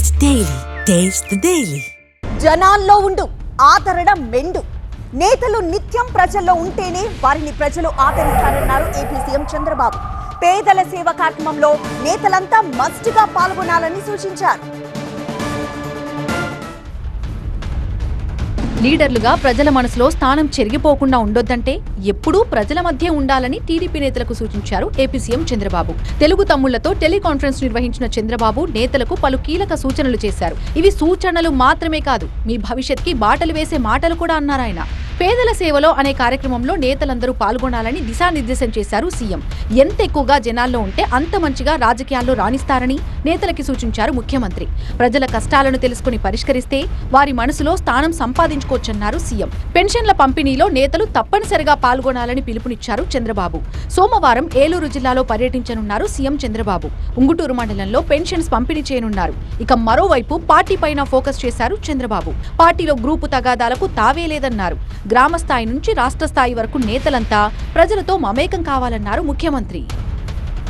Taste daily taste daily జనాల్లో ఉండు ఆదరణ మెండు. నేతలు నిత్యం ప్రజల్లో ఉంటేనే వారిని ప్రజలు ఆదరిస్తారన్నారు ఏపీ సీఎం చంద్రబాబు. పేదల సేవ కార్యక్రమంలో నేతలంతా మస్ట్గా పాల్గొనాలని సూచించారు. లీడర్లుగా ప్రజల మనసులో స్థానం చెరిగిపోకుండా ఉండొద్దంటే ఎప్పుడూ ప్రజల మధ్య ఉండాలని టీడీపీ నేతలకు సూచించారు ఏపీ సీఎం చంద్రబాబు. తెలుగు తమ్ముళ్ళతో టెలికాన్ఫరెన్స్ నిర్వహించిన చంద్రబాబు నేతలకు పలు కీలక సూచనలు చేశారు. ఇవి సూచనలు మాత్రమే కాదు మీ భవిష్యత్కి బాటలు వేసే మాటలు కూడా అన్నారాయన పేదల సేవలో అనే కార్యక్రమంలో నేతలందరూ పాల్గొనాలని దిశానిర్దేశం చేశారు సీఎం. ఎంత ఎక్కువగా జనాల్లో ఉంటే అంత మంచిగా రాజకీయాల్లో రాణిస్తారని నేతలకి సూచించారు ముఖ్యమంత్రి. ప్రజల కష్టాలను తెలుసుకుని పరిష్కరిస్తే వారి మనసులో స్థానం సంపాదించుకోవచ్చన్నారు సీఎం. పెన్షన్ల పంపిణీలో నేతలు తప్పనిసరిగా పాల్గొనాలని పిలుపునిచ్చారు చంద్రబాబు. సోమవారం ఏలూరు జిల్లాలో పర్యటించనున్నారు సీఎం చంద్రబాబు. ఉంగుటూరు మండలంలో పెన్షన్స్ పంపిణీ చేయనున్నారు. ఇక మరోవైపు పార్టీ పైన ఫోకస్ చేశారు చంద్రబాబు. పార్టీలో గ్రూపు తగాదాలకు తావే లేదన్నారు. గ్రామ స్థాయి నుంచి రాష్ట్ర స్థాయి వరకు నేతలంతా ప్రజలతో మమేకం కావాలన్నారు ముఖ్యమంత్రి.